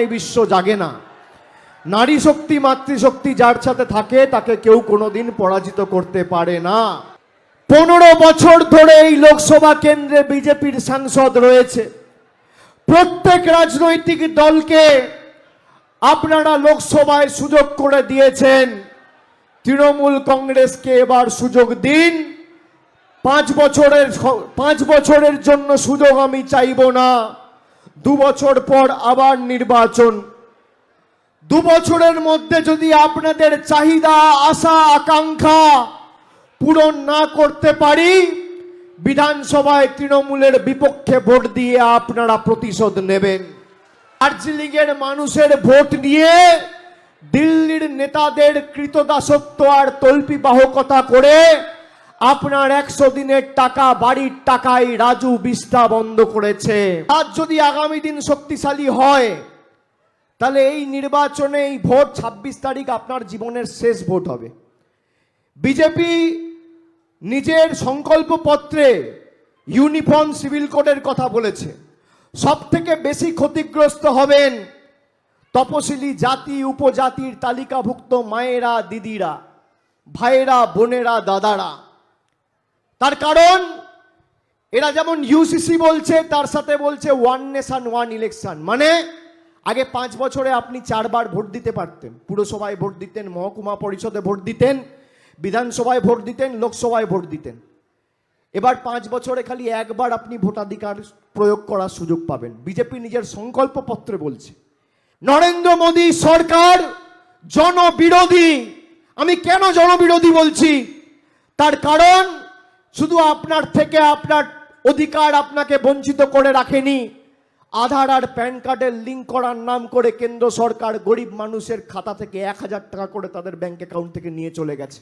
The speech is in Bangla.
এই বিশ্ব জাগে না। নারী শক্তি মাতৃশক্তি যার সাথে থাকে, তাকে কেউ কোনোদিন পরাজিত করতে পারে না। পনেরো বছর ধরে এই লোকসভা কেন্দ্রে বিজেপির সাংসদ রয়েছে। প্রত্যেক রাজনৈতিক দলকে আপনারা লোকসভায় সুযোগ করে দিয়েছেন। তৃণমূল কংগ্রেসকে এবার সুযোগ দিন। পাঁচ বছরের পাঁচ বছরের জন্য সুযোগ আমি চাইব না। দু বছর পর আবার নির্বাচন। দু বছরের মধ্যে যদি আপনাদের চাহিদা, আশা, আকাঙ্ক্ষা পূরণ না করতে পারি, বিধানসভায় তৃণমূলের বিপক্ষে ভোট দিয়ে আপনারা প্রতিশোধ নেবেন। দার্জিলিংয়ের মানুষের ভোট নিয়ে দিল্লির নেতাদের কৃতদাসত্ব আর তল্পি বাহকতা করে আপনার একশো দিনের টাকা, বাড়ির টাকায় রাজু বিস্তা বন্ধ করেছে। আজ যদি আগামী দিন শক্তিশালী হয়, তাহলে এই নির্বাচনে এই ভোট ছাব্বিশ তারিখ আপনার জীবনের শেষ ভোট হবে। বিজেপি নিজের সংকল্পপত্রে ইউনিফর্ম সিভিল কোডের কথা বলেছে। সব থেকে বেশি ক্ষতিগ্রস্ত হবেন তপশিলি জাতি, উপজাতির তালিকাভুক্ত মায়েরা, দিদিরা, ভাইয়েরা, বোনেরা, দাদারা। তার কারণ, এরা যেমন ইউসিসি বলছে, তার সাথে বলছে ওয়ান নেশন ওয়ান ইলেকশন মানে আগে পাঁচ বছরে আপনি চারবার ভোট দিতে পারতেন। পুরসভায় ভোট দিতেন, মহকুমা পরিষদে ভোট দিতেন, বিধানসভায় ভোট দিতেন, লোকসভায় ভোট দিতেন। এবার পাঁচ বছরে খালি একবার আপনি ভোটাধিকার প্রয়োগ করার সুযোগ পাবেন। বিজেপি নিজের সংকল্পপত্রে বলছে, নরেন্দ্র মোদী সরকার জনবিরোধী। আমি কেন জনবিরোধী বলছি? তার কারণ শুধু আপনার থেকে আপনার অধিকার আপনাকে বঞ্চিত করে রাখেনি। আধার আর প্যান কার্ডের লিঙ্ক করার নাম করে কেন্দ্র সরকার গরিব মানুষের খাতা থেকে এক হাজার টাকা করে তাদের ব্যাংক অ্যাকাউন্ট থেকে নিয়ে চলে গেছে।